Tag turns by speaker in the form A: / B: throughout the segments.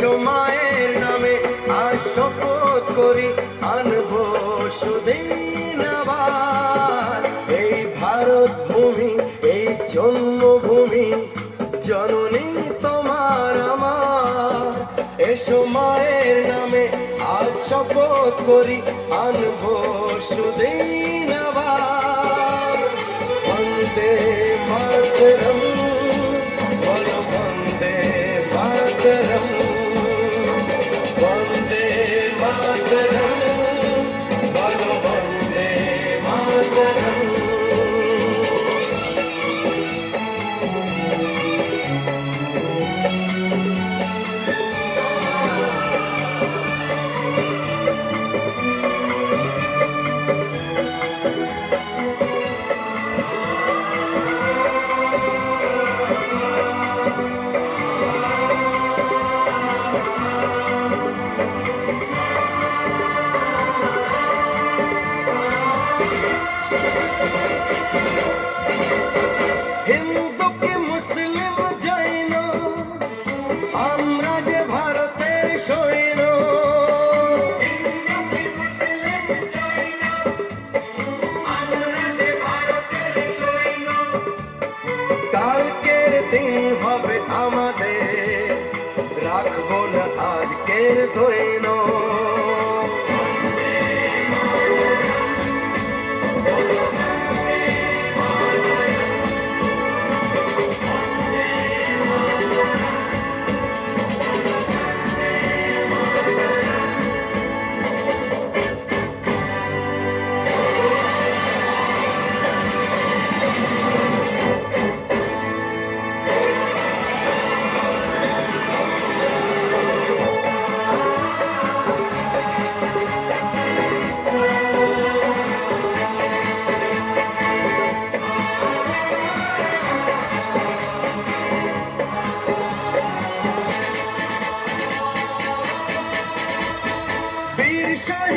A: সময়ের নামে আজ শপথ করি, আনব সুদিন এই ভারত ভূমি এই জন্মভূমি, জননী তোমার আমার। এ সময়ের নামে আজ শপথ করি, আনব সুদিন বন্দে মাতরম। মাতরম বলো আজকের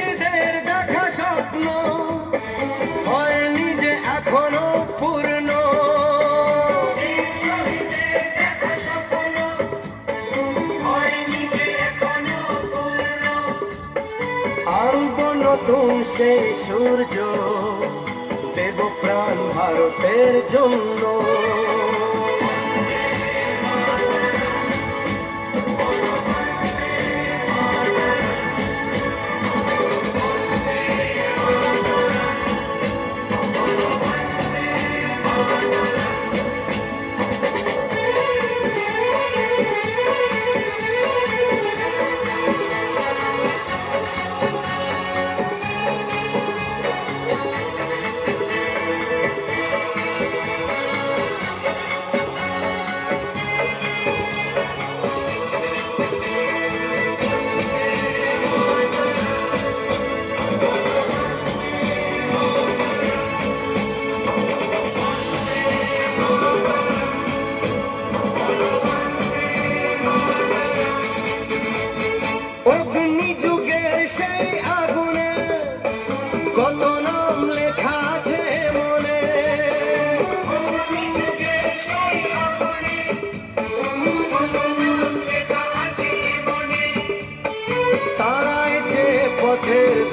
A: শহীদের দেখা স্বপ্ন হয়নি যে এখনও পূর্ণ। আনব নতুন সেই সূর্য দেব প্রাণ ভারতের জন্য।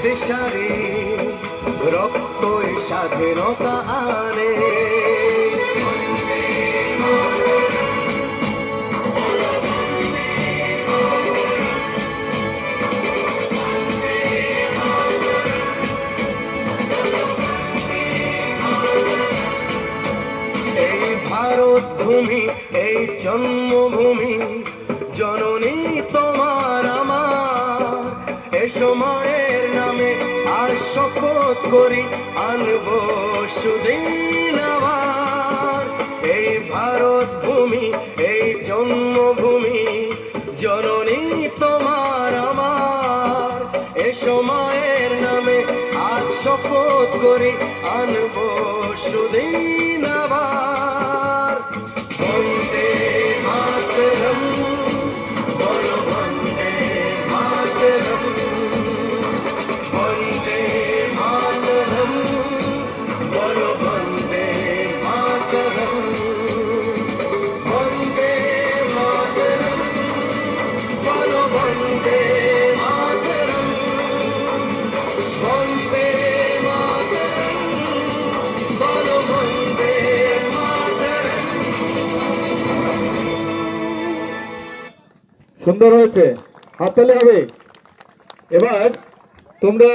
A: পথের দিশারি রক্তই স্বাধীনতা আনে। ভূমি এই জন্মভূমি জননী তোমার সময়ের নামে আর শপথ করি, আনব সুদিন আবার। এই ভারত ভূমি, এই জন্মভূমি, জননী তোমার আমার। এ সময়ের নামে আর শপথ করি, আনব
B: সুন্দর হয়েছে। হাততালি হবে। এবার তোমরা